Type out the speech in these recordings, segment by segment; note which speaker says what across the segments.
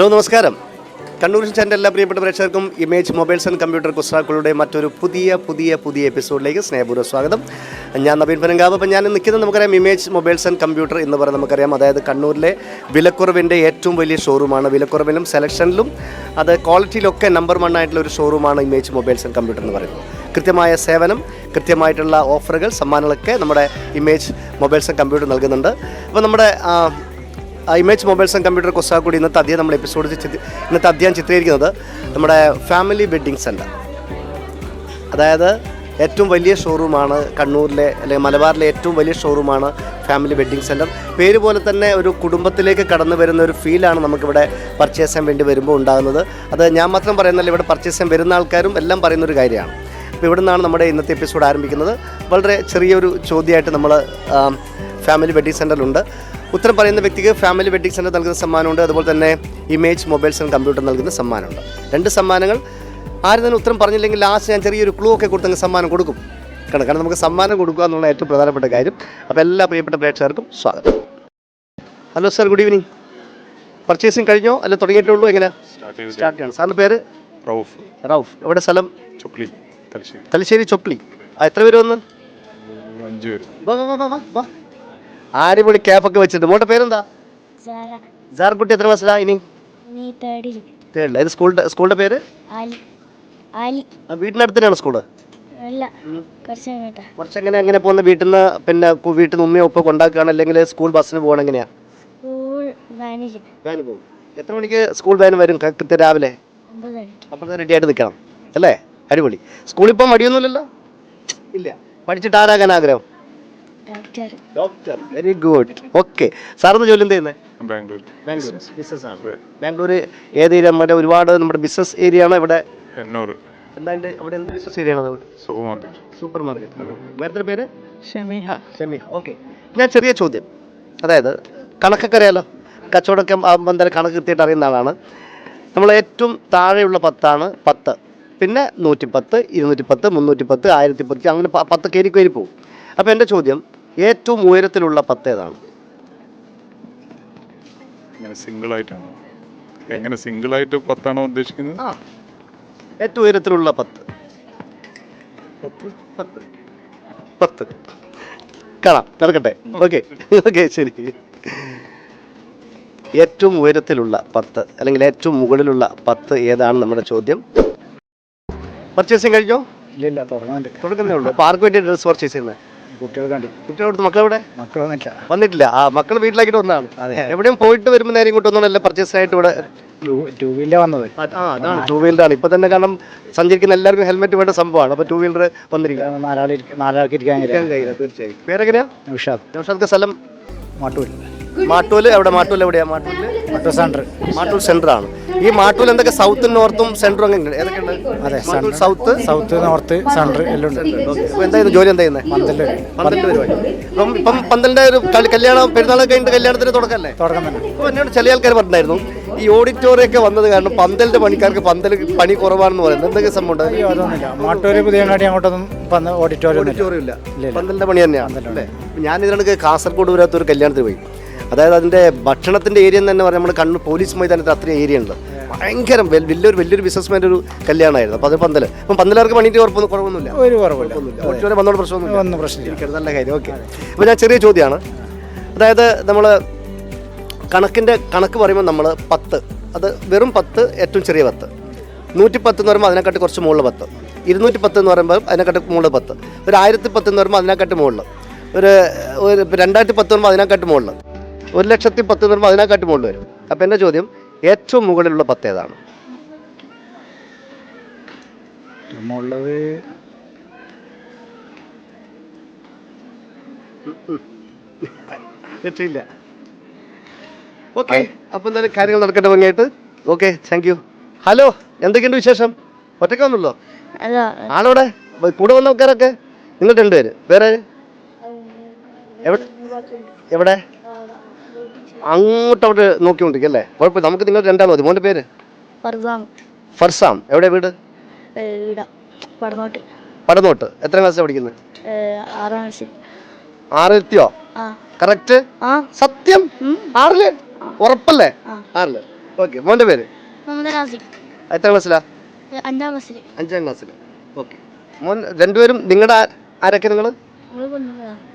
Speaker 1: Hello നമസ്കാരം. Kannur channel എല്ലാ പ്രിയപ്പെട്ട പ്രേക്ഷകർക്കും ഇമേജ് മൊബൈൽസ് ആൻഡ് കമ്പ്യൂട്ടർ കുസ്രാക്കളുടെ മറ്റൊരു പുതിയ പുതിയ പുതിയ എപ്പിസോഡിലേക്ക് സ്നേഹപൂർവ സ്വാഗതം. ഞാൻ നവീൻ പനങ്കാവ്. അപ്പം ഞാൻ നിൽക്കുന്നത് നമുക്കറിയാം ഇമേജ് മൊബൈൽസ് ആൻഡ് കമ്പ്യൂട്ടർ എന്ന് പറയുന്നത് നമുക്കറിയാം. അതായത് കണ്ണൂരിലെ വിലക്കുറവിന്റെ ഏറ്റവും വലിയ ഷോറൂമാണ്. വിലക്കുറവിലും സെലക്ഷനിലും അത് ക്വാളിറ്റിയിലൊക്കെ നമ്പർ വൺ ആയിട്ടുള്ള ഒരു ഷോറൂമാണ് ഇമേജ് മൊബൈൽസ് ആൻഡ് കമ്പ്യൂട്ടർ എന്ന് പറയുന്നത്. കൃത്യമായ സേവനം കൃത്യമായിട്ടുള്ള ഓഫറുകൾ സമ്മാനങ്ങളൊക്കെ നമ്മുടെ ഇമേജ് മൊബൈൽസ് ആൻഡ് കമ്പ്യൂട്ടർ നൽകുന്നുണ്ട്. അപ്പോൾ നമ്മുടെ ഇമേജ് മൊബൈൽസ് ആൻഡ് കമ്പ്യൂട്ടർ കൊസ്സാക്കൂടി ഇന്നത്തെ അധ്യയം നമ്മൾ എപ്പിസോഡ് ഇന്നത്തെ അധ്യയം ചിത്രീകരിക്കുന്നത് നമ്മുടെ ഫാമിലി വെഡ്ഡിങ് സെന്റർ അതായത് ഏറ്റവും വലിയ ഷോറൂമാണ് കണ്ണൂരിലെ അല്ലെങ്കിൽ മലബാറിലെ ഏറ്റവും വലിയ ഷോറൂമാണ് ഫാമിലി വെഡ്ഡിംഗ് സെന്റർ പേര് പോലെ തന്നെ ഒരു കുടുംബത്തിലേക്ക് കടന്നു വരുന്ന ഒരു ഫീലാണ് നമുക്കിവിടെ പർച്ചേസ് ചെയ്യാൻ വേണ്ടി വരുമ്പോൾ ഉണ്ടാകുന്നത്. അത് ഞാൻ മാത്രം പറയുന്നില്ല ഇവിടെ പർച്ചേസ് ചെയ്യാൻ വരുന്ന ആൾക്കാരും എല്ലാം പറയുന്ന ഒരു കാര്യമാണ്. അപ്പോൾ ഇവിടെ നിന്നാണ് നമ്മുടെ ഇന്നത്തെ എപ്പിസോഡ് ആരംഭിക്കുന്നത്. വളരെ ചെറിയൊരു ചോദ്യമായിട്ട് നമ്മൾ ഫാമിലി വെഡ്ഡിംഗ് സെന്ററിലുണ്ട് ഉത്തരം പറയുന്ന വ്യക്തിക്ക് ഫാമിലി വെഡിങ് സെന്റർ നൽകുന്ന സമ്മാനമുണ്ട്. അതുപോലെ തന്നെ ഇമേജ് മൊബൈൽസ് ആൻഡ് കമ്പ്യൂട്ടർ നൽകുന്ന സമ്മാനമുണ്ട്. രണ്ട് സമ്മാനങ്ങൾ. ആരും തന്നെ ഉത്തരം പറഞ്ഞില്ലെങ്കിൽ ലാസ്റ്റ് ഞാൻ ചെറിയൊരു ക്ലൂ ഒക്കെ കൊടുത്തങ്ങ് സമ്മാനം കൊടുക്കും. കാരണം കാരണം നമുക്ക് സമ്മാനം കൊടുക്കുക എന്നുള്ള ഏറ്റവും പ്രധാനപ്പെട്ട കാര്യം. അപ്പോൾ എല്ലാ പ്രിയപ്പെട്ട പ്രേക്ഷകർക്കും സ്വാഗതം. Hello sir good evening purchasing കഴിഞ്ഞോ? അല്ല തുടങ്ങിയിട്ടേ ഉള്ളൂ എങ്ങനെ
Speaker 2: സ്റ്റാർട്ട്
Speaker 1: ചെയ്യണം. സാറിന്റെ പേര്?
Speaker 2: റൌഫ്.
Speaker 1: റൌഫ്. എവിടെ സ്ഥലം?
Speaker 2: ചൊപ്ലി തലശ്ശേരി.
Speaker 1: തലശ്ശേരി ചൊപ്ലി. ആ എത്ര പേര് വന്നു?
Speaker 2: അഞ്ച് പേര്.
Speaker 1: വാ, വാ, വാ, വാ. അടിപൊളി ക്യാപ്പൊക്കെ വെച്ചിട്ട് മോട്ടെ പേരെന്താ? സാർക്കുട്ടി എത്ര ക്ലാസ്സിലാ ഇനി? ഇത് സ്കൂളിന്റെ പേര്?
Speaker 3: വീട്ടിനടുത്തന്നെയാണ് സ്കൂൾ കേട്ടാ
Speaker 1: കുറച്ചെങ്ങനെ എങ്ങനെ പോകുന്ന വീട്ടിൽ നിന്ന് പിന്നെ വീട്ടിൽ നിന്ന് ഉമ്മയോ ഉപ്പ കൊണ്ടാക്കുകയാണ്? അല്ലെങ്കിൽ സ്കൂൾ ബസ്സിന് പോകണം എങ്ങനെയാ? പോകും. എത്ര മണിക്ക് സ്കൂൾ വാൻ വരും? കൃത്യം രാവിലെ? അപ്പോൾ റെഡി ആയിട്ട് നിൽക്കണം. അല്ലേ? അടിപൊളി. സ്കൂളിൽ ഇപ്പം മടിയൊന്നുമില്ലല്ലോ? ഇല്ല. പഠിച്ചിട്ട് ആരാകാൻ ആഗ്രഹം?
Speaker 3: ഡോക്ടർ
Speaker 1: വെരി ഗുഡ് ഓക്കെ സാറിന് ജോലി എന്ത് ചെയ്യുന്നത്
Speaker 2: ബാംഗ്ലൂർ.
Speaker 1: ബാംഗ്ലൂർ. ബിസിനസ് ആണ്. ബാംഗ്ലൂർ ഏത് ഏരിയ? നമ്മുടെ ഒരുപാട് നമ്മുടെ ബിസിനസ് ഏരിയ ആണ് ഇവിടെ.
Speaker 2: എന്നൂർ
Speaker 1: എന്താ അതിന്റെ അവിടെ എന്ത് ബിസിനസ് ഏരിയ ആണ്
Speaker 2: സൂപ്പർ മാർക്കറ്റ്
Speaker 1: സൂപ്പർ മാർക്കറ്റ് വേറെ പേര്?
Speaker 3: ഷമീഹ.
Speaker 1: ഷെമി ഓക്കെ ഞാൻ ചെറിയ ചോദ്യം. അതായത് കണക്കൊക്കെ അറിയാലോ കച്ചവടമൊക്കെ ആകുമ്പോൾ എന്തായാലും കണക്ക് കൃത്യമായിട്ട് അറിയുന്ന ആളാണ്. നമ്മൾ ഏറ്റവും താഴെയുള്ള പത്താണ് പത്ത്. പിന്നെ നൂറ്റിപ്പത്ത് മുന്നൂറ്റി പത്ത് ആയിരത്തി പത്ത് അങ്ങനെ പത്ത് കയറി കയറി പോകും അപ്പോൾ എന്റെ ചോദ്യം ഏറ്റവും ഉയരത്തിലുള്ള പത്ത് ഏതാണ്?
Speaker 2: സിംഗിൾ ആയിട്ടാണ് എങ്ങനെ സിംഗിൾ ആയിട്ട് പത്താണോ ഉദ്ദേശിക്കുന്നത്?
Speaker 1: ഏറ്റവും ഉയരത്തിലുള്ള പത്ത്. പത്ത്? പത്ത്. കാണാം. നടക്കട്ടെ. ഓക്കെ. ഓക്കെ ശരി. ഏറ്റവും ഉയരത്തിലുള്ള പത്ത് അല്ലെങ്കിൽ ഏറ്റവും മുകളിലുള്ള പത്ത് ഏതാണ് നമ്മുടെ ചോദ്യം? പർച്ചേസിങ് കഴിഞ്ഞോ?
Speaker 4: ഇല്ല
Speaker 1: തുടങ്ങുന്നേ ഉള്ളൂ. അപ്പോൾ ആർക്ക് വേണ്ടി ഡ്രസ് പർച്ചേസ് ചെയ്യുന്നത്?
Speaker 4: കുട്ടികൾ കണ്ടു.
Speaker 1: കുട്ടികളോട് മക്കളെവിടെ
Speaker 4: മക്കളൊന്നുമില്ല.
Speaker 1: വന്നിട്ടില്ല. ആ മക്കൾ വീട്ടിലാക്കിയിട്ട് വന്നതാണ്.
Speaker 4: അതെ.
Speaker 1: എവിടെയും പോയിട്ട് വരുമ്പോൾ നേരെ ഇങ്ങോട്ട് ഒന്നുമല്ല പർച്ചേസ് ആയിട്ട് ഇവിടെ
Speaker 4: ടൂ വീലർ വന്നത്.
Speaker 1: ആ അതാണ്. ടൂ വീലറാണ് ഇപ്പൊ തന്നെ കാരണം സഞ്ചരിക്കുന്ന എല്ലാവർക്കും ഹെൽമെറ്റ് വേണ്ട സംഭവമാണ്. അപ്പൊ ടൂ വീലർ വന്നിരിക്കുക
Speaker 4: നാലാൾ നാലാൾക്ക് ഇരിക്കാൻ കഴിയില്ല
Speaker 1: തീർച്ചയായും. പേരെങ്ങനെയാ?
Speaker 4: ഉഷാദ്
Speaker 1: നൗഷാദ് സ്ഥലം?
Speaker 4: മാട്ടൂൽ
Speaker 1: മാട്ടൂൽ എവിടെ? മാട്ടൂൽ എവിടെയാ? മാട്ടൂൽ?
Speaker 4: മാട്ടൂർ സെന്റർ.
Speaker 1: മാട്ടൂൽ സെന്റർ ആണ് ഈ മാട്ടൂൽ എന്തൊക്കെ? സൗത്ത് നോർത്തും സെന്ററും അങ്ങനെ ഏതൊക്കെയുണ്ട്
Speaker 4: അതെ
Speaker 1: Mattool south?
Speaker 4: South north centre എല്ലാം ഉണ്ട്.
Speaker 1: എന്താ എന്തായിരുന്നു ജോലി? എന്താ ചെയ്യുന്നത്
Speaker 4: പന്തൽ.
Speaker 1: പന്തലിന്റെ പരിപാടി. അപ്പം ഇപ്പം പന്തലിന്റെ ഒരു കളി- കല്യാണം പെരുന്നാളൊക്കെ കഴിഞ്ഞിട്ട് കല്യാണത്തിന് തുടക്കമല്ലേ?
Speaker 4: തുടക്കം തന്നെ.
Speaker 1: അപ്പോൾ എന്നോട് ചില ആൾക്കാർ പറഞ്ഞിട്ടുണ്ടായിരുന്നു ഈ ഓഡിറ്റോറിയം ഒക്കെ വന്നത് കാരണം പന്തലിന്റെ പണിക്കാർക്ക് പന്തൽ പണി കുറവാണെന്ന് പറയുന്നത്. എന്തൊക്കെ സംഭവം ഉണ്ട്?
Speaker 4: അയ്യോ അതൊന്നുമില്ല. മാട്ടൂര് പുതിയങ്ങാടി അങ്ങോട്ടൊന്നും വന്ന് ഓഡിറ്റോറിയം ഒന്നുമില്ല.
Speaker 1: ഓഡിറ്റോറിയം ഇല്ല.
Speaker 4: ഇല്ല, ഇല്ല.
Speaker 1: പന്തലിന്റെ പണി തന്നെയാണ് അല്ലേ? ഞാൻ ഇതിനിടയ്ക്ക് കാസർഗോഡ് വരാത്ത ഒരു കല്യാണത്തിന് പോയി. അതായത് അതിന്റെ ഭക്ഷണത്തിന്റെ ഏരിയ എന്ന് തന്നെ പറഞ്ഞാൽ നമ്മൾ കണ്ണൂർ പോലീസ് മൈതാനത്ത് അത്രയും ഏരിയ ഉണ്ട് ഭയങ്കര വലിയൊരു വലിയൊരു ബിസിനസ്മാന്റെ ഒരു കല്യാണമായിരുന്നു. അപ്പോൾ അത് പന്തൽ അപ്പം പന്തലുകാർക്ക് പണിയിട്ട് കുഴപ്പമൊന്നും കുഴപ്പമൊന്നുമില്ല
Speaker 4: ഒരു കുറവില്ല.
Speaker 1: ഓഡിറ്റോറിയം വന്നോട്
Speaker 4: പ്രശ്നമൊന്നും
Speaker 1: ഇരിക്കട്ടെ, നല്ല കാര്യം. ഓക്കെ. അപ്പോൾ ഞാൻ ചെറിയ ചോദ്യമാണ് അതായത് നമ്മൾ കണക്കിന്റെ കണക്ക് പറയുമ്പോൾ നമ്മൾ പത്ത്. അത് വെറും പത്ത് ഏറ്റവും ചെറിയ പത്ത്. നൂറ്റി പത്ത് എന്ന് പറയുമ്പോൾ അതിനെക്കാട്ടി കുറച്ച് മുകളിൽ പത്ത്. ഇരുന്നൂറ്റി പത്ത് എന്ന് പറയുമ്പോൾ അതിനെക്കാട്ടി മുകളിൽ പത്ത്. ഒരു ആയിരത്തി പത്ത് എന്ന് പറയുമ്പോൾ അതിനെക്കാട്ടി മുകളിൽ. ഒരു ഒരു രണ്ടായിരത്തി പത്ത് പറയുമ്പോൾ അതിനെക്കാട്ടി മുകളിൽ. ഒരു ലക്ഷത്തി പത്ത് എന്ന് പറയുമ്പോൾ അതിനെക്കാട്ടി മുകളിൽ വരും. അപ്പം എന്റെ ചോദ്യം ഏറ്റവും മുകളിലുള്ള പത്ത് ഏതാണ്?
Speaker 4: നമ്മളുള്ളത്
Speaker 1: തെറ്റില്ല. ഓക്കെ അപ്പൊ എന്തായാലും കാര്യങ്ങൾ നടക്കട്ടെ ഭംഗിയായിട്ട്. ഓക്കെ താങ്ക് യു ഹലോ എന്തൊക്കെയുണ്ട് വിശേഷം? ഒറ്റയ്ക്ക് വന്നുള്ളോ ആളോടെ കൂടെ വന്ന ആൾക്കാരൊക്കെ? നിങ്ങൾ രണ്ടുപേര്. വേറെ എവിടെ? എവിടെ? അങ്ങോട്ട് അവിടെ നോക്കിക്കൊണ്ടിരിക്കും അല്ലേ? കുഴപ്പമില്ല. നമുക്ക് നിങ്ങൾ രണ്ടാൾ മതി. മോന്റെ പേര്? ഫർസാം. എവിടെ വീട്? പടനോട്ട്. എത്ര ക്ലാസ്സിലാണ് പഠിക്കുന്നത്?
Speaker 3: ആറാം ക്ലാസ്സിൽ.
Speaker 1: ആറിലെത്തിയോ?
Speaker 3: ആ.
Speaker 1: കറക്റ്റ്? സത്യം? ആറിൽ? ഉറപ്പല്ലേ? ആറിൽ. ഓക്കെ. മോന്റെ പേര്? എത്ര ക്ലാസ്സിലാ?
Speaker 3: അഞ്ചാം ക്ലാസ്സിൽ
Speaker 1: അഞ്ചാം ക്ലാസ്സിൽ ഓക്കെ. മോൻ രണ്ടുപേരും നിങ്ങളുടെ ആരൊക്കെ നിങ്ങൾ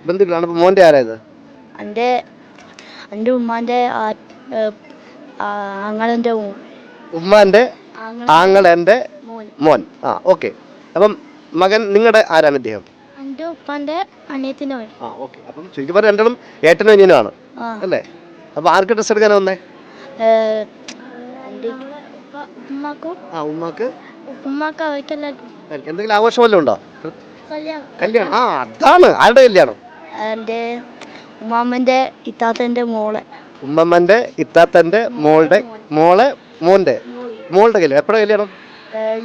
Speaker 1: ബന്ധുക്കളാണ്. മോന്റെ ആരായത്
Speaker 3: എന്റെ എന്റെ ഉമ്മാന്റെ ആങ്ങളന്റെ മോൻ
Speaker 1: ഉമ്മാന്റെ
Speaker 3: ആങ്ങള
Speaker 1: ആങ്ങളെന്റെ
Speaker 3: മോൻ.
Speaker 1: ആ ഓക്കെ. അപ്പം മകൻ നിങ്ങളുടെ ആരാണ് ഇദ്ദേഹം?
Speaker 3: എന്റെ ഉപ്പാന്റെ അനിയത്തിന്റെ മോൻ
Speaker 1: ആ ഓക്കെ. അപ്പം ചുരുക്കി പറഞ്ഞ രണ്ടും ഏട്ടനും അനിയനുമാണ് അല്ലേ? അപ്പം ആർക്ക് ഡ്രസ്സ് എടുക്കാനാ വന്നേ? ആ ഉമ്മാക്ക്?
Speaker 3: ഉമ്മാക്ക് അവർക്കെല്ലാം
Speaker 1: എന്തെങ്കിലും ആഘോഷം വല്ലതും ഉണ്ടോ?
Speaker 3: കല്യാണം.
Speaker 1: കല്യാണം. ആ അതാണ് ആരുടെ കല്യാണം?
Speaker 3: എന്റെ ഉമ്മാമ്മന്റെ ഇത്താത്തന്റെ മോളെ.
Speaker 1: ഉമ്മാമ്മന്റെ ഇത്താത്തന്റെ മോളുടെ മോളെ മോന്റെ മോളുടെ കല്യാണം. എപ്പോഴാണ് കല്യാണം?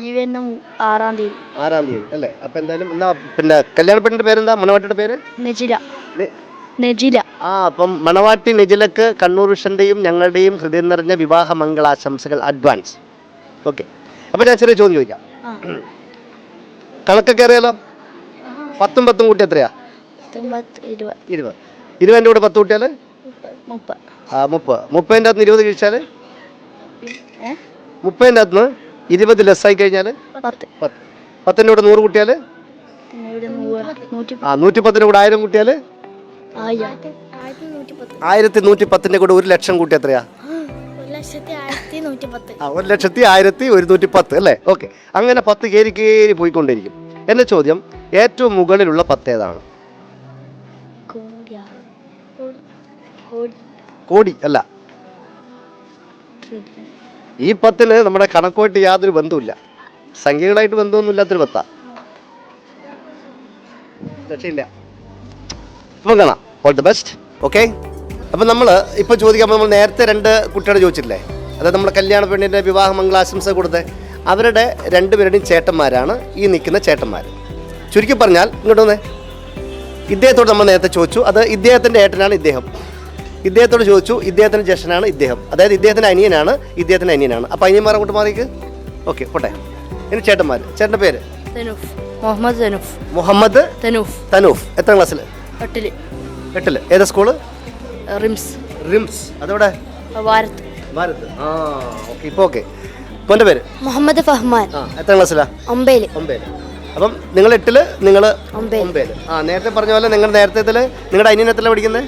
Speaker 3: ഈ വരുന്ന ആറാം തീയതി.
Speaker 1: ആറാം തീയതി അല്ലേ? അപ്പം എന്തായാലും എന്നാ പിന്നെ കല്യാണ പേരെന്താ? മണവാട്ടിയുടെ പേര്?
Speaker 3: നെജില.
Speaker 1: നെ-
Speaker 3: നെജില.
Speaker 1: ആ അപ്പം മണവാട്ടി നിജിലക്ക് കണ്ണൂർ വിഷന്റെയും ഞങ്ങളുടെയും ഹൃദയം നിറഞ്ഞ വിവാഹ മംഗളാശംസകൾ അഡ്വാൻസ് ഓക്കെ അപ്പൊ ഞാൻ ചെറിയ ചോദ്യം ചോദിക്കാം.
Speaker 3: ആ.
Speaker 1: കണക്കൊക്കെ അറിയാലോ? പത്തും പത്തും കൂട്ടി എത്രയാ?
Speaker 3: പത്തൊമ്പത് ഇരുപത്.
Speaker 1: ഇരുപത്. ഇരുപതിന്റെ കൂടെ പത്ത് കൂട്ടിയാൽ ആ മുപ്പത്. മുപ്പതിന്റെ അകത്ത് ഇരുപത് കഴിച്ചാൽ മുപ്പതിന്റെ അകത്ത് ഇരുപത് ലെസ്സായി കഴിഞ്ഞാൽ
Speaker 3: പത്ത്.
Speaker 1: പത്ത്. പത്തിന്റെ കൂടെ നൂറ് കൂട്ടിയാൽ ആ നൂറ്റിപ്പത്തിന്റെ കൂടെ ആയിരം കൂട്ടിയാൽ
Speaker 3: ആയിരം. ആയിരത്തി നൂറ്റി പത്ത്
Speaker 1: പത്തിന്റെ കൂടെ ഒരു ലക്ഷം കൂട്ടി എത്രയാ?
Speaker 3: ഒരു ലക്ഷത്തി ആയിരത്തി
Speaker 1: ഒരുന്നൂറ്റി പത്ത് അല്ലേ? ഓക്കെ. അങ്ങനെ പത്ത് കയറി കയറി പോയിക്കൊണ്ടിരിക്കും. എന്റെ ചോദ്യം ഏറ്റവും മുകളിലുള്ള പത്ത് ഏതാണ്
Speaker 3: കോടിയാ കോടി
Speaker 1: കോടി അല്ല. ഈ പത്തിൽ നമ്മുടെ കണക്കുമായിട്ട് യാതൊരു ബന്ധവുമില്ല. സംഖ്യകളായിട്ട് ബന്ധമൊന്നും ഇല്ലാത്തൊരു പത്താ. രക്ഷയില്ല. ഇപ്പം കാണാം. ഓൾ ദി ബെസ്റ്റ് ഓക്കെ അപ്പം നമ്മൾ ഇപ്പോൾ ചോദിക്കുമ്പോൾ നമ്മൾ നേരത്തെ രണ്ട് കുട്ടികളെ ചോദിച്ചില്ലേ അതായത് നമ്മുടെ കല്യാണ പെണ്ണിന്റെ വിവാഹ മംഗളാശംസ കൊടുത്ത് അവരുടെ രണ്ടുപേരുടെയും ചേട്ടന്മാരാണ് ഈ നിൽക്കുന്ന ചേട്ടന്മാർ ചുരുക്കി പറഞ്ഞാൽ ഇങ്ങോട്ട് വന്നേ. ഇദ്ദേഹത്തോട് നമ്മൾ നേരത്തെ ചോദിച്ചു. അത് ഇദ്ദേഹത്തിന്റെ ഏട്ടനാണ് ഇദ്ദേഹം. ഇദ്ദേഹത്തോട് ചോദിച്ചു ഇദ്ദേഹത്തിന്റെ ജ്യേഷ്ഠനാണ് ഇദ്ദേഹം. അതായത് ഇദ്ദേഹത്തിന്റെ അനിയനാണ് ഇദ്ദേഹത്തിന്റെ അനിയനാണ്. അപ്പോൾ അനിയന്മാരെ കൂട്ട് മാറിക്ക് ഓക്കെ പോട്ടെ. ഇനി ചേട്ടന്മാർ ചേട്ടന്റെ പേര്?
Speaker 3: മുഹമ്മദ് തനൂഫ്.
Speaker 1: മുഹമ്മദ്
Speaker 3: തനൂഫ്.
Speaker 1: തനൂഫ്. എത്ര ക്ലാസ്സിൽ
Speaker 3: എട്ടിൽ.
Speaker 1: എട്ടിൽ ഏതാ സ്കൂൾ?
Speaker 3: റിംസ്.
Speaker 1: റിംസ്. അതെവിടെ?
Speaker 3: ഭാരത്
Speaker 1: ഭാരത് ആ ഓക്കെ ഇപ്പോൾ ഓക്കെ. മോന്റെ പേര്?
Speaker 3: മുഹമ്മദ് ഫഹ്മാൻ.
Speaker 1: എത്ര ക്ലാസ്സിലാ?
Speaker 3: ഒമ്പേൽ
Speaker 1: ഒമ്പേൽ അപ്പം നിങ്ങൾ എട്ടിൽ നിങ്ങൾ ഒമ്പേൽ. ആ നേരത്തെ പറഞ്ഞ പോലെ നിങ്ങൾ നേരത്തെ നിങ്ങളുടെ അനിയൻ എത്ര പഠിക്കുന്നത്?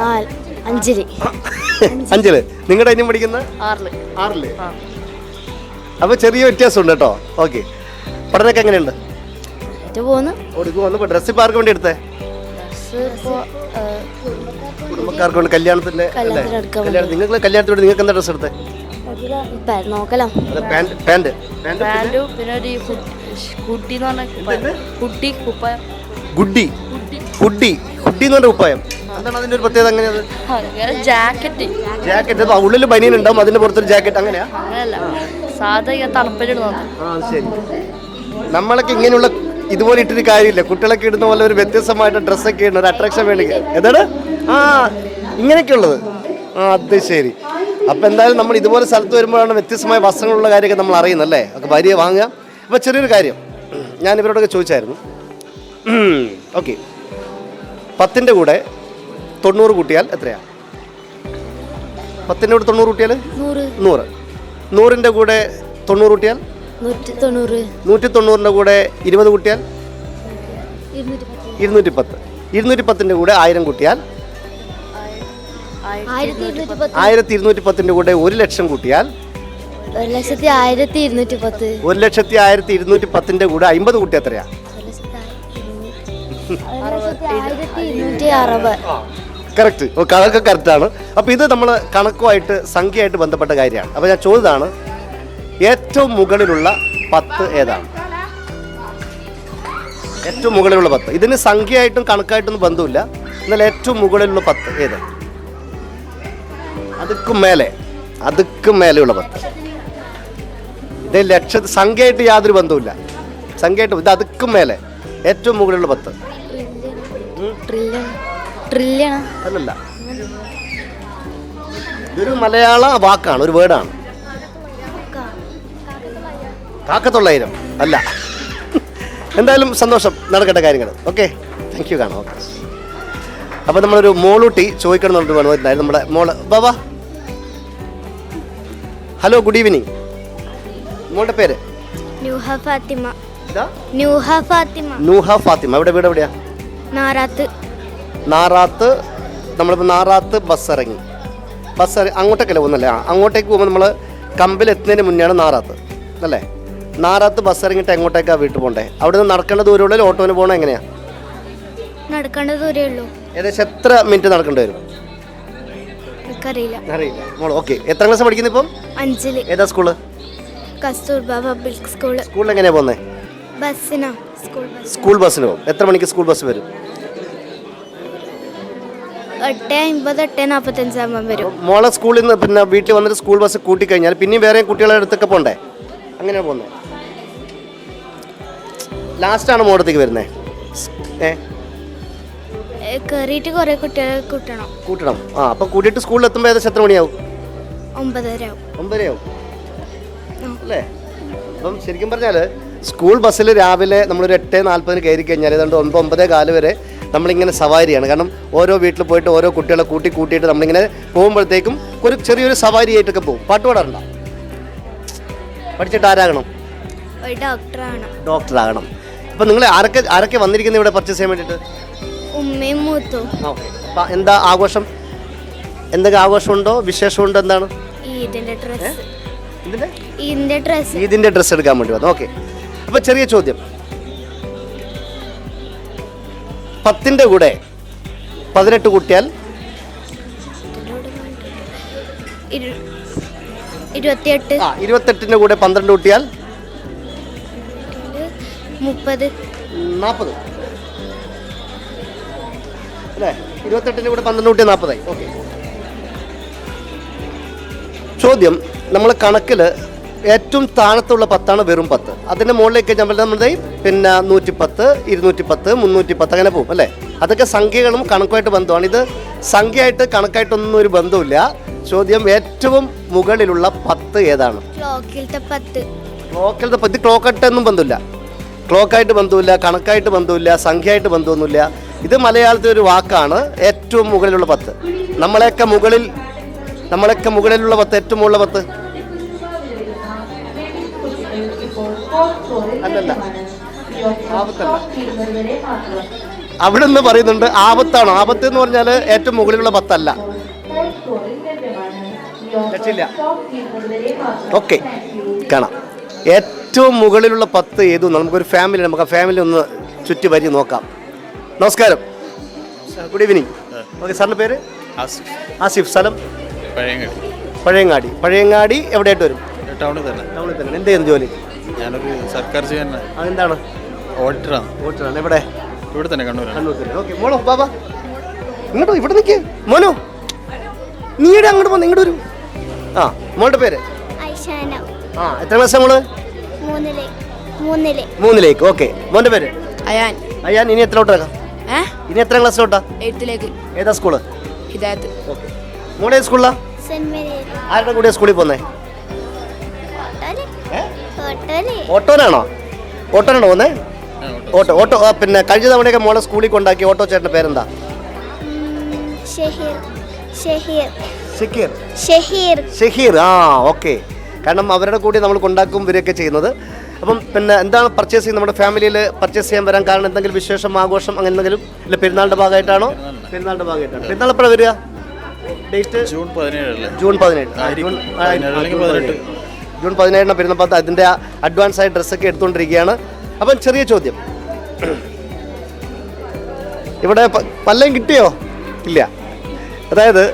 Speaker 3: നാല്. അഞ്ചിൽ
Speaker 1: അഞ്ചിൽ നിങ്ങളുടെ അനിയൻ പഠിക്കുന്ന?
Speaker 3: ആറിൽ.
Speaker 1: ആറിൽ? അപ്പോൾ ചെറിയ വ്യത്യാസമുണ്ട് കേട്ടോ. ഓക്കെ. പഠനമൊക്കെ എങ്ങനെയുണ്ട്? ഡ്രസ്സ് ഇപ്പോൾ ആർക്ക് വേണ്ടി എടുത്തേ? കുടുംബക്കാർക്ക് വേണ്ടി കല്യാണത്തിന്റെ അല്ലേ?
Speaker 3: കല്യാണത്തിന് എടുക്കാൻ
Speaker 1: കല്യാണം നിങ്ങൾ കല്യാണത്തിന് വേണ്ടി നിങ്ങൾക്ക് എന്താ ഡ്രസ്സ് എടുത്തേ?
Speaker 3: നോക്കലാം.
Speaker 1: പാന്റ്
Speaker 3: പാന്റ് പിന്നെ? ഒരു കുട്ടി എന്ന് പറഞ്ഞ കുട്ടി കുപ്പായം.
Speaker 1: ഗുഡി ഹുഡി ഹുഡി എന്ന് പറഞ്ഞ ഉപ്പായം എന്താണ് അതിന്റെ ഒരു പ്രത്യേകത
Speaker 3: ജാക്കറ്റ്.
Speaker 1: ജാക്കറ്റ് ഉള്ളിൽ ബനിയൻ ഉണ്ടാവും അതിന്റെ പുറത്തൊരു ജാക്കറ്റ് അങ്ങനെയാ?
Speaker 3: അങ്ങനെയല്ല സാധാ തണുപ്പിലിടുന്നത്
Speaker 1: ആ ശരി. നമ്മളൊക്കെ ഇങ്ങനെയുള്ള ഇതുപോലെ ഇട്ടൊരു കാര്യമില്ല. കുട്ടികളൊക്കെ ഇടുന്ന പോലെ ഒരു വ്യത്യസ്തമായിട്ട് ഡ്രസ്സൊക്കെ ഇടുന്ന ഒരു അട്രാക്ഷൻ വേണ്ടി എന്താണ്? ആ ഇങ്ങനെയൊക്കെ ഉള്ളത് ആ അത് ശരി. അപ്പം എന്തായാലും നമ്മൾ ഇതുപോലെ സ്ഥലത്ത് വരുമ്പോഴാണ് വ്യത്യസ്തമായ വസ്ത്രങ്ങളുള്ള കാര്യമൊക്കെ നമ്മൾ അറിയുന്നല്ലേ ഒക്കെ ഭാര്യയെ വാങ്ങുക. അപ്പോൾ ചെറിയൊരു കാര്യം. ഞാൻ ഇവരോടൊക്കെ ചോദിച്ചായിരുന്നു. ഓക്കെ. പത്തിന്റെ കൂടെ തൊണ്ണൂറ് കൂട്ടിയാൽ എത്രയാണ് പത്തിന്റെ കൂടെ തൊണ്ണൂറ് കൂട്ടിയാൽ?
Speaker 3: നൂറ്.
Speaker 1: നൂറ്. നൂറിന്റെ കൂടെ തൊണ്ണൂറ് കൂട്ടിയാൽ?
Speaker 3: നൂറ്റി തൊണ്ണൂറ്.
Speaker 1: നൂറ്റി തൊണ്ണൂറിന്റെ കൂടെ ഇരുപത് കൂട്ടിയാൽ?
Speaker 3: ഇരുന്നൂറ്റി പത്ത്.
Speaker 1: ഇരുന്നൂറ്റി പത്ത് പത്തിന്റെ കൂടെ ആയിരം കൂട്ടിയാൽ?
Speaker 3: ആയിരത്തി ഇരുന്നൂറ്റി പത്ത്
Speaker 1: ആയിരത്തി ഇരുന്നൂറ്റി പത്തിന്റെ കൂടെ ഒരു ലക്ഷം കൂട്ടിയാൽ?
Speaker 3: ഒരു ലക്ഷത്തി ആയിരത്തി ഇരുന്നൂറ്റി പത്ത്
Speaker 1: ഒരു ലക്ഷത്തി ആയിരത്തി ഇരുന്നൂറ്റി പത്തിന്റെ കൂടെ അമ്പത് കൂട്ടി എത്രയാ?
Speaker 3: ആയിരത്തി ഇരുന്നൂറ്റി അറുപത്.
Speaker 1: കറക്റ്റ് കണക്ക് കറക്റ്റാണ് അപ്പോൾ ഇത് നമ്മൾ കണക്കുമായിട്ട് സംഖ്യയായിട്ട് ബന്ധപ്പെട്ട കാര്യമാണ്. അപ്പോൾ ഞാൻ ചോദിച്ചതാണ് ഏറ്റവും മുകളിലുള്ള പത്ത് ഏതാണ്? ഏറ്റവും മുകളിലുള്ള പത്ത്. ഇതിന് സംഖ്യയായിട്ടും കണക്കായിട്ടൊന്നും ബന്ധമില്ല. എന്നാൽ ഏറ്റവും മുകളിലുള്ള പത്ത് ഏത്? അതുക്കും മേലെ. അതുക്കും മേലെയുള്ള പത്ത്. ഇത് ലക്ഷ സംഖ്യയായിട്ട് യാതൊരു ബന്ധവുമില്ല. സംഖ്യയായിട്ട് ഇത് അതുക്കും മേലെ. ഏറ്റവും മുകളിലുള്ള പത്ത്.
Speaker 3: ട്രില്യൺ
Speaker 1: അല്ലല്ല. ഇതൊരു മലയാള വാക്കാണ് ഒരു വേർഡാണ്. കാക്കത്തൊള്ളായിരം. അല്ല. എന്തായാലും സന്തോഷം നടക്കട്ടെ കാര്യങ്ങൾ. ഓക്കെ. താങ്ക് യു കാണാം. ഓക്കെ. അപ്പോൾ നമ്മളൊരു മോളൂട്ടി ചോദിക്കണം എന്നുള്ളത് വേണമായിട്ടുണ്ടായിരുന്നു നമ്മുടെ മോൾ ബാബാ ഹലോ ഗുഡ് ഈവനിങ് മോളുടെ പേര്?
Speaker 3: ന്യൂഹ ഫാത്തിമ. ന്യൂഹ ഫാത്തിമ.
Speaker 1: നൂഹ ഫാത്തിമ. എവിടെ വീട് എവിടെയാ
Speaker 3: നാറാത്ത്.
Speaker 1: നാറാത്ത് നമ്മളിപ്പോൾ നാറാത്ത് ബസ് ഇറങ്ങി ബസ് ഇറങ്ങി അങ്ങോട്ടേക്കല്ലേ പോകുന്നല്ലേ? ആ അങ്ങോട്ടേക്ക് പോകുമ്പോൾ നമ്മൾ കമ്പിലെത്തുന്നതിന് മുന്നെയാണ് നാറാത്ത് അല്ലേ? നാറാത്ത് ബസ് ഇറങ്ങിയിട്ട് എങ്ങോട്ടേക്കാണ് വീട്ടിൽ പോകണ്ടേ അവിടെ നിന്ന് നടക്കേണ്ട ദൂരമുള്ള ഓട്ടോന് പോകണം എങ്ങനെയാണ്
Speaker 3: നടക്കേണ്ട ദൂരേ ഉള്ളൂ.
Speaker 1: ഏകദേശം എത്ര മിനിറ്റ് നടക്കേണ്ടി വരും? അറിയില്ല. മോൾ ഓക്കെ. എത്ര ക്ലാസ് പഠിക്കുന്നത് ഇപ്പം?
Speaker 3: അഞ്ചിൽ.
Speaker 1: ഏതാ സ്കൂൾ?
Speaker 3: Kasturba public school.
Speaker 1: സ്കൂളിൽ എങ്ങനെയാണ് പോകുന്നത്
Speaker 3: ബസ്സിനാ. സ്കൂൾ
Speaker 1: സ്കൂൾ ബസ്സിന് പോകും. എത്ര മണിക്ക് സ്കൂൾ ബസ് വരും?
Speaker 3: എട്ട് അമ്പത് എട്ട് നാൽപ്പത്തഞ്ചാകുമ്പം വരും.
Speaker 1: മോളെ സ്കൂളിൽ നിന്ന് പിന്നെ വീട്ടിൽ വന്നിട്ട് സ്കൂൾ ബസ് കൂട്ടി കഴിഞ്ഞാൽ പിന്നെ വേറെ കുട്ടികളുടെ അടുത്തൊക്കെ പോണ്ടേ? അങ്ങനെ പോകുന്നത് ലാസ്റ്റാണ് മോടത്തേക്ക് വരുന്നത് ഏ,
Speaker 3: കയറിയിട്ട് കുറേ കുട്ടികളെ കൂട്ടണം.
Speaker 1: കൂട്ടണം. ആ അപ്പം കൂട്ടിയിട്ട് സ്കൂളിൽ എത്തുമ്പോൾ ഏകദേശം എത്ര മണിയാവും?
Speaker 3: ഒമ്പതര ആവും.
Speaker 1: ഒമ്പതരയാവും. അല്ലേ? അപ്പം ശരിക്കും പറഞ്ഞാൽ സ്കൂൾ ബസ്സിൽ രാവിലെ നമ്മളൊരു എട്ട് നാൽപ്പതിന് കയറി കഴിഞ്ഞാൽ ഏതാണ്ട് ഒൻപത് ഒമ്പതേ കാൽ വരെ നമ്മളിങ്ങനെ സവാരിയാണ്. കാരണം ഓരോ വീട്ടിൽ പോയിട്ട് ഓരോ കുട്ടികളെ കൂട്ടി കൂട്ടിയിട്ട് നമ്മളിങ്ങനെ പോകുമ്പോഴത്തേക്കും ഒരു ചെറിയൊരു സവാരി ആയിട്ടൊക്കെ പോകും. പാട്ട് പാടാറുണ്ടോ? പഠിച്ചിട്ട് ആരാകണം? ഡോക്ടറാകണം അപ്പം നിങ്ങൾ ആരൊക്കെ ആരൊക്കെ വന്നിരിക്കുന്നത് ഇവിടെ പർച്ചേസ് ചെയ്യാൻ വേണ്ടിട്ട്
Speaker 3: ഉമ്മയും മൂത്തും.
Speaker 1: ആ ഓക്കെ അപ്പം എന്താ ആഘോഷം? എന്തൊക്കെ ആഘോഷമുണ്ടോ? വിശേഷമുണ്ടോ? എന്താണ്?
Speaker 3: ഇതിന്റെ? ഡ്രസ്സ് ഈദിന്റെ ഡ്രസ്സ്
Speaker 1: എടുക്കാൻ വേണ്ടി വന്നു. ഓക്കെ അപ്പോൾ ചെറിയ ചോദ്യം. പത്തിന്റെ കൂടെ പതിനെട്ട് കൂട്ടിയാൽ
Speaker 3: ഇരുപത്തെട്ടിന്റെ ഇരുപത്തിയെട്ട്.
Speaker 1: ആ ഇരുപത്തെട്ടിന്റെ കൂടെ പന്ത്രണ്ട് കൂട്ടിയാൽ
Speaker 3: മുപ്പത്.
Speaker 1: നാൽപ്പത് അല്ലേ? ഇരുപത്തെട്ടിന്റെ കൂടെ പന്ത്രണ്ട് കൂട്ടിയാൽ നാൽപ്പതായി ഓക്കെ. ചോദ്യം നമ്മൾ കണക്കിൽ ഏറ്റവും താഴത്തുള്ള പത്താണ് വെറും പത്ത്. അതിന്റെ മുകളിലേക്ക് നമ്മൾ നമ്മുടെ പിന്നെ നൂറ്റി പത്ത് ഇരുന്നൂറ്റി പത്ത് മുന്നൂറ്റി പത്ത് അങ്ങനെ പോകും അല്ലേ? അതൊക്കെ സംഖ്യകളും കണക്കുമായിട്ട് ബന്ധമാണ്. ഇത് സംഖ്യയായിട്ട് കണക്കായിട്ടൊന്നും ഒരു ബന്ധമില്ല ചോദ്യം ഏറ്റവും മുകളിലുള്ള പത്ത് ഏതാണ്?
Speaker 3: ക്ലോക്കിലത്തെ പത്ത്.
Speaker 1: ക്ലോക്കിലത്തെ പത്ത്. ക്ലോക്കായിട്ടൊന്നും ബന്ധമില്ല. ക്ലോക്കായിട്ട് ബന്ധമില്ല കണക്കായിട്ട് ബന്ധമില്ല സംഖ്യയായിട്ട് ബന്ധമൊന്നുമില്ല. ഇത് മലയാളത്തിൽ ഒരു വാക്കാണ് ഏറ്റവും മുകളിലുള്ള പത്ത്. നമ്മളെയൊക്കെ മുകളിൽ നമ്മളെയൊക്കെ മുകളിലുള്ള പത്ത് ഏറ്റവും മുകളിലുള്ള പത്ത്. അല്ലല്ല. ആപത്തല്ല. അവിടെ നിന്ന് പറയുന്നുണ്ട് ആപത്താണ്. ആപത്ത് എന്ന് പറഞ്ഞാൽ ഏറ്റവും മുകളിലുള്ള പത്തല്ല. രക്ഷയില്ല. ഓക്കെ. കാണാം. ഏറ്റവും മുകളിലുള്ള പത്ത് ഏതു? നമുക്കൊരു ഫാമിലി നമുക്ക് ആ ഫാമിലി ഒന്ന് ചുറ്റി വരി നോക്കാം. നമസ്കാരം. ഗുഡ് ഈവനിങ് ഓക്കെ സാറിന്റെ പേര്? ആസിഫ്. സ്ഥലം?
Speaker 5: പഴയങ്ങാടി.
Speaker 1: പഴയങ്ങാടി. പഴയങ്ങാടി എവിടെയായിട്ട് വരും?
Speaker 5: ടൗണിൽ തന്നെ.
Speaker 1: ടൗണിൽ തന്നെ. എന്ത് ചെയ്യുന്നു ജോലി?
Speaker 5: ഞാനൊരു സർക്കാർ ജീവനാണ്
Speaker 1: അതെന്താണ്?
Speaker 5: ഓഡിറ്ററാണ്.
Speaker 1: വോട്ടറാണ് എവിടെ?
Speaker 5: ഇവിടെ തന്നെ കണ്ണൂരാണ്.
Speaker 1: കണ്ണൂർ തന്നെ ഓക്കെ മോളോ ബാബാ ഇങ്ങോട്ടോ ഇവിടെ നിൽക്കേ മോനോ നീടെ അങ്ങോട്ട് പോന്ന് ഇങ്ങോട്ട് വരൂ. ആ മോളുടെ പേര്? ആ എത്ര ക്ലാസ് മോൾ?
Speaker 3: മൂന്നിൽ മൂന്നിൽ.
Speaker 1: മൂന്നിലേക്ക്. ഓക്കെ മോന്റെ പേര്?
Speaker 6: അയാൻ.
Speaker 1: അയാൻ ഇനി എത്രലോട്ടാക്കാം
Speaker 6: ഏ?
Speaker 1: ഇനി എത്ര ക്ലാസ്സിലോട്ടാ?
Speaker 6: എഴുത്തിലേക്ക്
Speaker 1: ഏതാ സ്കൂൾ?
Speaker 6: ഹിദായത്ത്.
Speaker 1: ഓക്കെ. മോളെ സ്കൂളിലാ? ആരുടെ കൂടെ സ്കൂളിൽ പോന്നേ? ഓട്ടോനാണോ? ഓട്ടോനാണോ പോന്നേ ഓട്ടോ. ഓട്ടോ ആ, പിന്നെ കഴിഞ്ഞ തവണയൊക്കെ മോളെ സ്കൂളിൽ കൊണ്ടാക്കി ഓട്ടോ ചേട്ടന്റെ പേരെന്താ?
Speaker 3: ഷഹീർ. ഷഹീർ.
Speaker 1: ഷക്കീർ
Speaker 3: ഷഹീർ.
Speaker 1: ഷഹീർ ആ ഓക്കെ. കാരണം അവരുടെ കൂടി നമ്മൾ കൊണ്ടാക്കും ഇവരെയൊക്കെ ചെയ്യുന്നത്. അപ്പം പിന്നെ എന്താണ് പർച്ചേസ് ചെയ്യുന്നത്? നമ്മുടെ ഫാമിലിയിൽ പർച്ചേസ് ചെയ്യാൻ വരാൻ കാരണം എന്തെങ്കിലും വിശേഷം ആഘോഷം അങ്ങനെ എന്തെങ്കിലും? ഇല്ല പെരുന്നാളിന്റെ ഭാഗമായിട്ടാണോ? പെരുന്നാളിന്റെ ഭാഗമായിട്ടാണ്. പെരുന്നാൾ എപ്പോഴാണ് വരിക? ഡേറ്റ്
Speaker 5: ജൂൺ പതിനേഴല്ലേ
Speaker 1: ജൂൺ പതിനേഴ്. ആ, ജൂൺ ആ,
Speaker 5: പതിനേഴ് അല്ലെങ്കിൽ
Speaker 1: ജൂൺ
Speaker 5: പതിനെട്ട്.
Speaker 1: ജൂൺ പതിനേഴിന് പെരുന്നപ്പത്ത് അതിന്റെ അഡ്വാൻസ് ആയി ഡ്രസ്സൊക്കെ എടുത്തുകൊണ്ടിരിക്കുകയാണ്. അപ്പം ചെറിയ ചോദ്യം. ഇവിടെ പല്ലം കിട്ടിയോ? ഇല്ല. അതായത്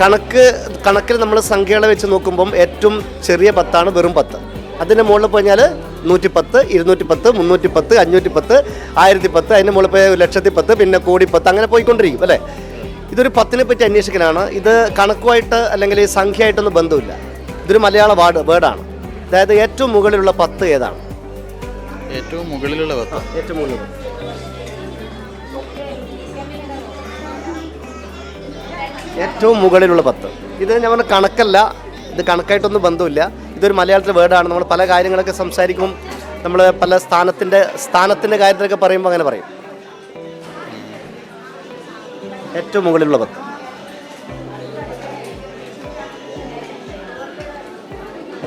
Speaker 1: കണക്ക് കണക്കിൽ നമ്മൾ സംഖ്യകളെ വെച്ച് നോക്കുമ്പം ഏറ്റവും ചെറിയ പത്താണ് വെറും പത്ത്. അതിന്റെ മുകളിൽ പോയാൽ നൂറ്റി പത്ത് ഇരുന്നൂറ്റി പത്ത് മുന്നൂറ്റി പത്ത് അഞ്ഞൂറ്റി പത്ത് ആയിരത്തി പത്ത് അതിന്റെ മുകളിൽ പോയാൽ ലക്ഷത്തി പത്ത് പിന്നെ കോടി പത്ത് അങ്ങനെ പോയിക്കൊണ്ടിരിക്കും അല്ലേ? ഇതൊരു പത്തിനെ പറ്റി അന്വേഷിക്കലാണ്. ഇത് കണക്കുമായിട്ട് അല്ലെങ്കിൽ സംഖ്യയായിട്ടൊന്നും ബന്ധമില്ല. ഇതൊരു മലയാള വാർഡ് വേർഡാണ്. അതായത് ഏറ്റവും മുകളിലുള്ള പത്ത് ഏതാണ്?
Speaker 5: ഏറ്റവും മുകളിലുള്ള പത്ത്.
Speaker 1: ഏറ്റവും മുകളിൽ. ഏറ്റവും മുകളിലുള്ള പത്ത്. ഇത് ഞാൻ പറഞ്ഞ കണക്കല്ല. ഇത് കണക്കായിട്ടൊന്നും ബന്ധമില്ല. ഇതൊരു മലയാളത്തിലെ വേർഡാണ്. നമ്മൾ പല കാര്യങ്ങളൊക്കെ സംസാരിക്കും. നമ്മൾ പല സ്ഥാനത്തിന്റെ സ്ഥാനത്തിന്റെ കാര്യത്തിലൊക്കെ പറയുമ്പോൾ അങ്ങനെ പറയും. ഏറ്റവും മുകളിലുള്ള പത്ത്.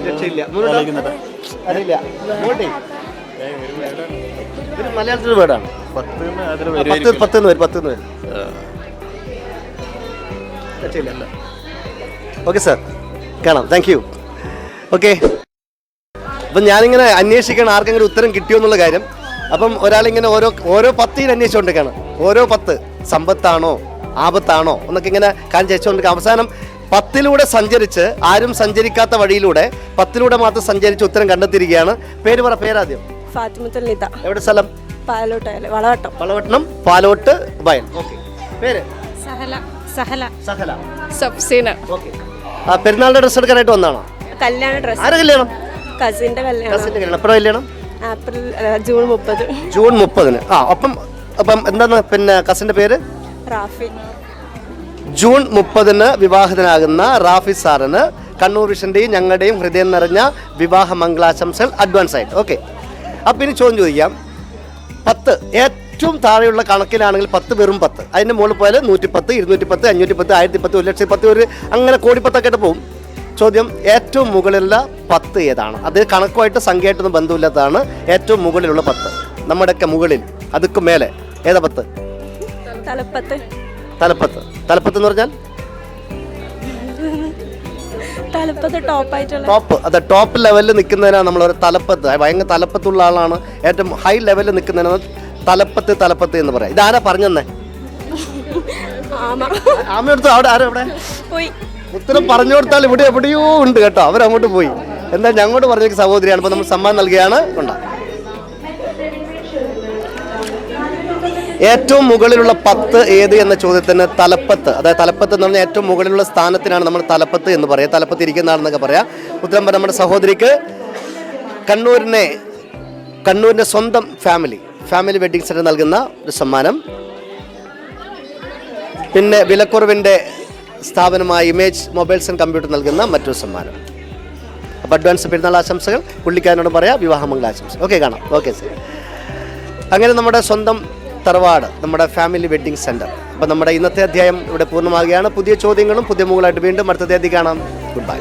Speaker 1: രക്ഷയില്ല. അറിയില്ല. ഒരു മലയാളത്തിൽ വേർഡാണ്. പത്ത് പത്ത് പേര് പത്ത് പേര് രക്ഷയില്ല. Okay sir. കാണാം. Thank you okay. അപ്പം ഞാനിങ്ങനെ അന്വേഷിക്കണം ആർക്കെങ്കിലും ഉത്തരം കിട്ടിയോ എന്നുള്ള കാര്യം. അപ്പം ഒരാളിങ്ങനെ ഓരോ ഓരോ പത്തിന് അന്വേഷിച്ചുകൊണ്ടിരിക്കുകയാണ്. ഓരോ പത്ത്. സമ്പത്താണോ? ആപത്താണോ? എന്നൊക്കെ ഇങ്ങനെ കാര്യം വെച്ചുകൊണ്ടിരിക്കുക അവസാനം പത്തിലൂടെ സഞ്ചരിച്ച് ആരും സഞ്ചരിക്കാത്ത വഴിയിലൂടെ പത്തിലൂടെ മാത്രം സഞ്ചരിച്ച് ഉത്തരം കണ്ടെത്തിയിരിക്കുകയാണ്. പേര് പറ പേരാദ്യം.
Speaker 6: ഫാത്തിമത്തുൽ നിത.
Speaker 1: എവിടെ സ്ഥലം?
Speaker 6: പാലോട്ട് വളവട്ടം.
Speaker 1: വളവട്ടണം പാലോട്ട് വയൽ. ഓക്കെ. പേര്?
Speaker 6: സഹല സഹല.
Speaker 1: സഹല.
Speaker 6: സബ്സീന.
Speaker 1: ഓക്കെ. ആ പെരുന്നാളിന്റെ ഡ്രസ് എടുക്കാനായിട്ട് വന്നാണോ?
Speaker 6: കല്യാണ ഡ്രസ്
Speaker 1: ആരെ കല്യാണം?
Speaker 6: കസിന്റെ കല്യാണം.
Speaker 1: കസിന്റെ കല്യാണം. എപ്പോഴാണ് കല്യാണം?
Speaker 6: ഏപ്രിൽ ജൂൺ മുപ്പത്.
Speaker 1: ജൂൺ മുപ്പതിന്. ആ അപ്പം അപ്പം എന്താണ് പിന്നെ കസിന്റെ പേര്?
Speaker 6: റാഫി.
Speaker 1: ജൂൺ മുപ്പതിന് വിവാഹിതനാകുന്ന റാഫി സാറിന് കണ്ണൂർ വിഷന്റെയും ഞങ്ങളുടെയും ഹൃദയം നിറഞ്ഞ വിവാഹ മംഗളാശംസകൾ അഡ്വാൻസ് ആയിട്ട്. ഓക്കെ അപ്പം ഇനി ചോദ്യം ചോദിക്കാം. പത്ത്. ഏറ്റവും താഴെയുള്ള കണക്കിലാണെങ്കിൽ പത്ത് വെറും പത്ത്. അതിന്റെ മുകളിൽ പോയാൽ നൂറ്റി പത്ത് ഇരുന്നൂറ്റി പത്ത് അഞ്ഞൂറ്റി പത്ത് ആയിരത്തി പത്ത് ഒരു ലക്ഷത്തി പത്ത് ഒരു അങ്ങനെ കോടിപ്പത്തൊക്കെ പോകും ചോദ്യം ഏറ്റവും മുകളിലുള്ള പത്ത് ഏതാണ്? അത് കണക്കുമായിട്ട് സംഖ്യയായിട്ടൊന്നും ബന്ധമില്ലാത്തതാണ്. ഏറ്റവും മുകളിലുള്ള പത്ത്. നമ്മുടെയൊക്കെ മുകളിൽ അതൊക്കെ മേലെ. ഏതാ പത്ത്?
Speaker 6: തലപ്പത്ത്.
Speaker 1: തലപ്പത്ത്. തലപ്പത്ത് എന്ന് പറഞ്ഞാൽ?
Speaker 6: തലപ്പത്ത് ടോപ്പായിട്ടുള്ള
Speaker 1: ടോപ്പ് അത് ടോപ്പ് ലെവലിൽ നിൽക്കുന്നതിനാണ് നമ്മൾ ഒരു തലപ്പത്ത് ഭയങ്കര തലപ്പത്തുള്ള ആളാണ്. ഏറ്റവും ഹൈ ലെവലിൽ നിൽക്കുന്നതിനാണ് തലപ്പത്ത് തലപ്പത്ത് എന്ന് പറയാം. ഇതാരാ പറഞ്ഞെന്നേ?
Speaker 6: ആമ.
Speaker 1: ആമയെടുത്ത് അവിടെ ആരാ ഇവിടെ
Speaker 6: പോയി.
Speaker 1: ഉത്തരം പറഞ്ഞു കൊടുത്താൽ ഇവിടെ എവിടെയോ ഉണ്ട് കേട്ടോ. അവരങ്ങോട്ട് പോയി. എന്താ ഞങ്ങോട്ട് പറഞ്ഞ സഹോദരിയാണ്. അപ്പോൾ നമ്മൾ സമ്മാനം നൽകുകയാണ്. ഉണ്ടാ ഏറ്റവും മുകളിലുള്ള പത്ത് ഏത് എന്ന ചോദ്യത്തിന് തലപ്പത്ത്. അതായത് തലപ്പത്ത് എന്ന് പറഞ്ഞാൽ ഏറ്റവും മുകളിലുള്ള സ്ഥാനത്തിനാണ് നമ്മൾ തലപ്പത്ത് എന്ന് പറയുക തലപ്പത്ത് ഇരിക്കുന്ന ആളെന്നൊക്കെ പറയാം. ഉത്തരം പറഞ്ഞ നമ്മുടെ സഹോദരിക്ക് കണ്ണൂരിനെ കണ്ണൂരിന്റെ സ്വന്തം ഫാമിലി ഫാമിലി വെഡിങ് സെന്റർ നൽകുന്ന ഒരു സമ്മാനം. പിന്നെ വിലക്കുറവിന്റെ സ്ഥാപനമായ ഇമേജ് മൊബൈൽസ് ആൻഡ് കമ്പ്യൂട്ടർ നൽകുന്ന മറ്റൊരു സമ്മാനം. അപ്പോൾ അഡ്വാൻസ് പെരുന്നാൾ ആശംസകൾ. പുള്ളിക്കാരനോട് പറയാം വിവാഹമംഗള ആശംസകൾ ഓക്കെ കാണാം. ഓക്കെ സർ അങ്ങനെ നമ്മുടെ സ്വന്തം തറവാട് നമ്മുടെ ഫാമിലി വെഡ്ഡിംഗ് സെന്റർ അപ്പോൾ നമ്മുടെ ഇന്നത്തെ അധ്യായം ഇവിടെ പൂർണമാകുകയാണ് പുതിയ ചോദ്യങ്ങളും പുതിയ മുകളായിട്ട് വീണ്ടും അടുത്ത തീയതി കാണാം. Good bye